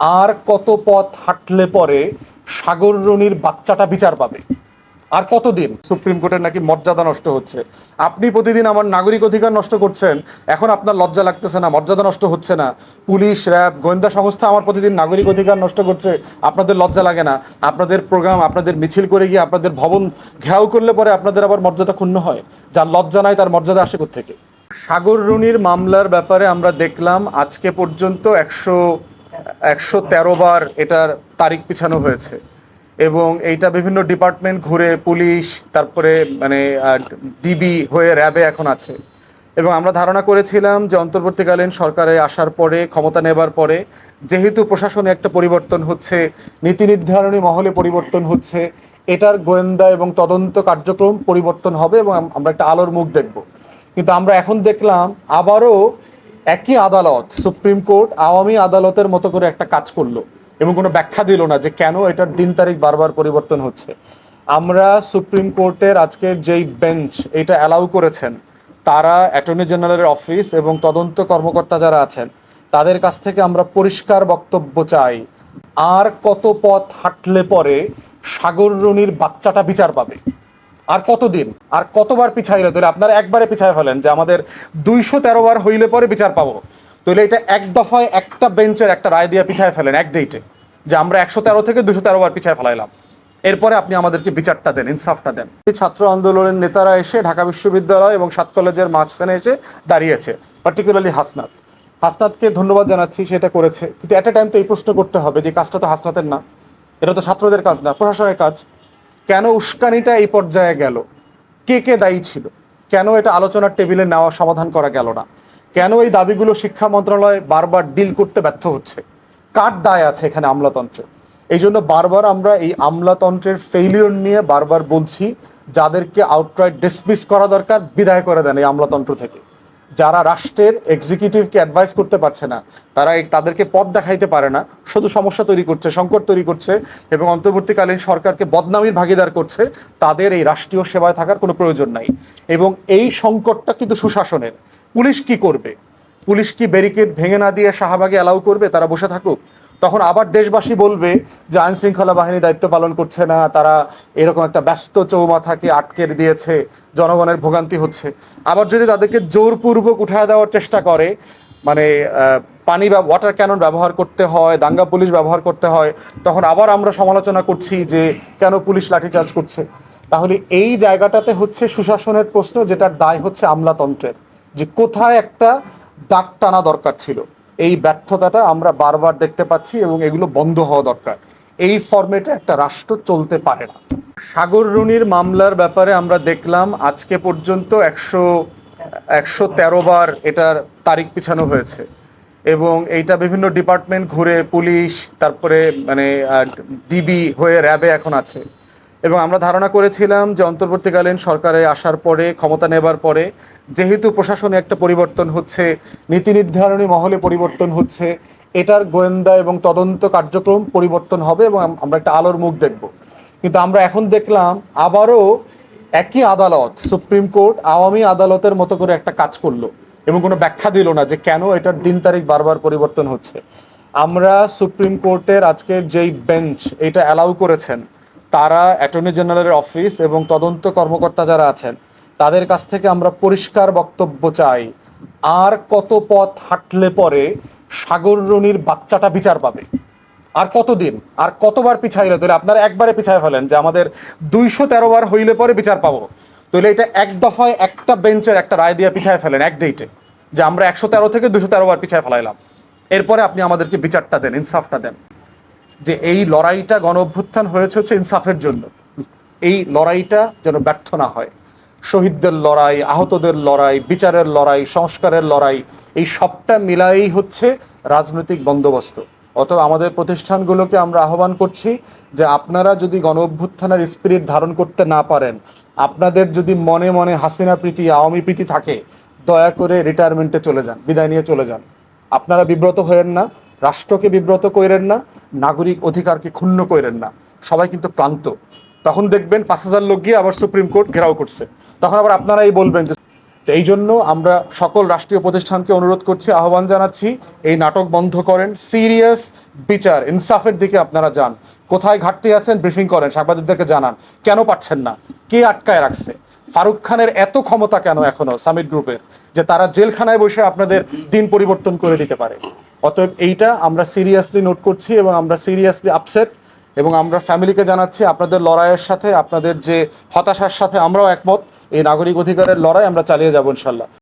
আর কত পথ হাঁটলে পরে সাগর রনির বাচ্চাটা বিচার পাবে? আর কতদিন? সুপ্রিম কোর্টের নাকি মর্যাদা নষ্ট হচ্ছে। আপনি প্রতিদিন আমার নাগরিক অধিকার নষ্ট করছেন। এখন আপনার লজ্জা লাগতেছে না, মর্যাদা নষ্ট হচ্ছে না। পুলিশ, র্যাব, গোয়েন্দা সংস্থা আমার প্রতিদিন নাগরিক অধিকার নষ্ট করছে। আপনাদের লজ্জা লাগে না। আপনাদের প্রোগ্রাম, আপনাদের মিছিল করে গিয়ে আপনাদের ভবন ঘেরাও করলে পরে আপনাদের আবার মর্যাদা ক্ষুণ্ণ হয়। যার লজ্জা নাই, তার মর্যাদা আসে থেকে সাগর রুনির মামলার ব্যাপারে আমরা দেখলাম আজকে পর্যন্ত একশো একশো তেরো বার এটার তারিখ পিছানো হয়েছে। এবং এইটা বিভিন্ন ডিপার্টমেন্ট ঘুরে পুলিশ, তারপরে মানে ডিবি হয়ে র্যাবে এখন আছে। এবং আমরা ধারণা করেছিলাম যে অন্তর্বর্তীকালীন সরকারে আসার পরে, ক্ষমতা নেবার পরে, যেহেতু প্রশাসনে একটা পরিবর্তন হচ্ছে, নীতি নির্ধারণী মহলে পরিবর্তন হচ্ছে, এটার গোয়েন্দা এবং তদন্ত কার্যক্রম পরিবর্তন হবে এবং আমরা একটা আলোর মুখ দেখব। কিন্তু আমরা এখন দেখলাম, আবারও একই আদালত, সুপ্রিম কোর্ট আওয়ামী আদালতের মতো করে একটা কাজ করল এবং কোনো ব্যাখ্যা দিল না যে কেন এটার দিন তারিখ বারবার পরিবর্তন হচ্ছে। আমরা সুপ্রিম কোর্টের আজকের যেই বেঞ্চ এটা অ্যালাউ করেছেন, তারা অ্যাটর্নি জেনারেলের অফিস এবং তদন্ত কর্মকর্তা যারা আছেন, তাদের কাছ থেকে আমরা পরিষ্কার বক্তব্য চাই, আর কত পথ হাঁটলে পরে সাগর রনির বাচ্চাটা বিচার পাবে। আর কতদিন? আর কতবার পিছাইলে? তাহলে আপনারা একবারে পিছাই ফেলেন যে আমাদের দুইশো তেরো বার হইলে পরে বিচার পাবো। তাহলে এটা এক দফায় একটা বেঞ্চের একটা রায় দিয়ে পিছায় ফেলেন এক ডেটে যে আমরা একশো তেরো থেকে দুশো তেরো বার পিছায় ফেলাইলাম। এরপরে আপনি আমাদেরকে বিচারটা দেন, ইনসাফটা দেন। ছাত্র আন্দোলনের নেতারা এসে ঢাকা বিশ্ববিদ্যালয় এবং সাত কলেজের মাঝখানে এসে দাঁড়িয়েছে পার্টিকুলারলি হাসনাত। হাসনাতকে ধন্যবাদ জানাচ্ছি সেটা করেছে। কিন্তু এট এ টাইম তো এই প্রশ্ন করতে হবে যে কাজটা তো হাসনাতের না। এটা তো ছাত্রদের কাজ না, প্রশাসনের কাজ। কেন উস্কানিটা এই পর্যায়ে গেল? কে কে দায়ী ছিল? কেন এটা আলোচনার টেবিলে নেওয়া সমাধান করা গেল না? কেন এই দাবিগুলো শিক্ষা মন্ত্রণালয় বারবার ডিল করতে ব্যর্থ হচ্ছে? কার দায় আছে এখানে আমলাতন্ত্রে? এই জন্য বারবার আমরা এই আমলাতন্ত্রের ফেইলিওর নিয়ে বারবার বলছি, যাদেরকে আউটরাইট ডিসমিস করা দরকার, বিদায় করে দেন এই আমলাতন্ত্র থেকে। যারা রাষ্ট্রের এক্সিকিউটিভকে অ্যাডভাইস করতে পারছে না, তারা তাদেরকে পথ দেখাইতে পারে না। শুধু সমস্যা তৈরি করছে, সংকট তৈরি করছে এবং অন্তর্বর্তীকালীন সরকারকে বদনামির ভাগিদার করছে, তাদের এই রাষ্ট্রীয় সেবায় থাকার কোনো প্রয়োজন নাই। এবং এই সংকটটা কিন্তু সুশাসনের। পুলিশ কি করবে? পুলিশ কি ব্যারিকেড ভেঙে না দিয়ে শাহবাগে অ্যালাউ করবে? তারা বসে থাকুক। তখন আবার দেশবাসী বলবে যে আইন শৃঙ্খলা বাহিনী দায়িত্ব পালন করছে না, তারা এরকম একটা ব্যস্ত চৌমাথাকে আটকে দিয়েছে, জনগণের ভোগান্তি হচ্ছে। আবার যদি তাদেরকে জোরপূর্বক উঠায় দেওয়ার চেষ্টা করে মানে পানি বা ওয়াটার ক্যানন ব্যবহার করতে হয়, দাঙ্গা পুলিশ ব্যবহার করতে হয়, তখন আবার আমরা সমালোচনা করছি যে কেন পুলিশ লাঠিচার্জ করছে। তাহলে এই জায়গাটাতে হচ্ছে সুশাসনের প্রশ্ন যেটার দায় হচ্ছে আমলাতন্ত্রের, যে কোথায় একটা দাগ টানা দরকার ছিল। এই ব্যর্থতাটা আমরা বারবার দেখতে পাচ্ছি এবং এগুলো বন্ধ হওয়া দরকার। এই ফর্মেটে একটা রাষ্ট্র চলতে পারে না। সাগর রুনির মামলার ব্যাপারে আমরা দেখলাম, আজকে পর্যন্ত একশো একশো তেরো বার এটার তারিখ পিছানো হয়েছে এবং এইটা বিভিন্ন ডিপার্টমেন্ট ঘুরে পুলিশ, তারপরে মানে ডিবি হয়ে র্যাবে এখন আছে। এবং আমরা ধারণা করেছিলাম যে অন্তর্বর্তীকালীন সরকারে আসার পরে, ক্ষমতা নেবার পরে, যেহেতু প্রশাসনে একটা পরিবর্তন হচ্ছে, নীতি নির্ধারণী মহলে পরিবর্তন হচ্ছে, এটার গোয়েন্দা এবং তদন্ত কার্যক্রম পরিবর্তন হবে এবং আমরা একটা আলোর মুখ দেখব। কিন্তু আমরা এখন দেখলাম আবারও একই আদালত, সুপ্রিম কোর্ট আওয়ামী আদালতের মতো করে একটা কাজ করল এবং কোনো ব্যাখ্যা দিল না যে কেন এটার দিন তারিখ বারবার পরিবর্তন হচ্ছে। আমরা সুপ্রিম কোর্টের আজকের যেই বেঞ্চ, এটা অ্যালাউ করেছেন। তারা অ্যাটর্নি জেনারেলের অফিস এবং তদন্ত কর্মকর্তা যারা আছেন, তাদের কাছ থেকে আমরা পরিষ্কার বক্তব্য চাই, আর কত পথ হাঁটলে পরে সাগর রনির বাচ্চাটা বিচার পাবে? আর কতদিন? আর কতবার পিছাইলে? তাহলে আপনারা একবারে পিছায় ফেলেন যে আমাদের দুইশো তেরো বার হইলে পরে বিচার পাবো। তাহলে এটা এক দফায় একটা বেঞ্চের একটা রায় দিয়ে পিছায় ফেলেন এক ডেটে যে আমরা একশো তেরো থেকে দুশো তেরো বার পিছায় ফেলাইলাম। এরপরে আপনি আমাদেরকে বিচারটা দেন, ইনসাফটা দেন। যে এই লড়াইটা গণ অভ্যুত্থান হয়েছে হচ্ছে ইনসাফের জন্য। এই লড়াইটা যেন ব্যর্থ না হয়। শহীদদের লড়াই, আহতদের লড়াই, বিচারের লড়াই, সংস্কারের লড়াই, এই সবটা মিলাই হচ্ছে রাজনৈতিক বন্দোবস্ত। অতএব আমাদের প্রতিষ্ঠানগুলোকে আমরা আহ্বান করছি যে আপনারা যদি গণ অভ্যুত্থানের স্পিরিট ধারণ করতে না পারেন, আপনাদের যদি মনে মনে হাসিনা প্রীতি, আওয়ামী প্রীতি থাকে, দয়া করে রিটায়ারমেন্টে চলে যান, বিদায় নিয়ে চলে যান। আপনারা বিব্রত হয়েন না, রাষ্ট্রকে বিব্রত কইরেন না নাগরিক অধিকারকে ক্ষুণ্ণ কইরেন না। সবাই কিন্তু ক্লান্ত। তখন দেখবেন পাঁচ হাজার লোক গিয়ে আবার সুপ্রিম কোর্ট ঘেরাও করছে। তখন আবার আপনারাই বলবেন যে তো এই জন্য আমরা সকল রাষ্ট্রীয় প্রতিষ্ঠানকে অনুরোধ করছি, আহ্বান জানাচ্ছি, এই নাটক বন্ধ করেন। সিরিয়াস বিচার, ইনসাফের দিকে আপনারা যান। কোথায় ঘাটতি আছেন ব্রিফিং করেন, সাংবাদিকদেরকে জানান। কেন পাচ্ছেন না? কে আটকায় রাখছে? ফারুক খানের এত ক্ষমতা কেন এখনও সামিট গ্রুপের, যে তারা জেলখানায় বসে আপনাদের দিন পরিবর্তন করে দিতে পারে? অতএব এইটা আমরা সিরিয়াসলি নোট করছি এবং আমরা সিরিয়াসলি আপসেট এবং আমরা ফ্যামিলিকে জানাচ্ছি, আপনাদের লড়াইয়ের সাথে, আপনাদের যে হতাশার সাথে আমরাও একমত, এই নাগরিক অধিকারের লড়াই আমরা চালিয়ে যাব ইনশাল্লাহ।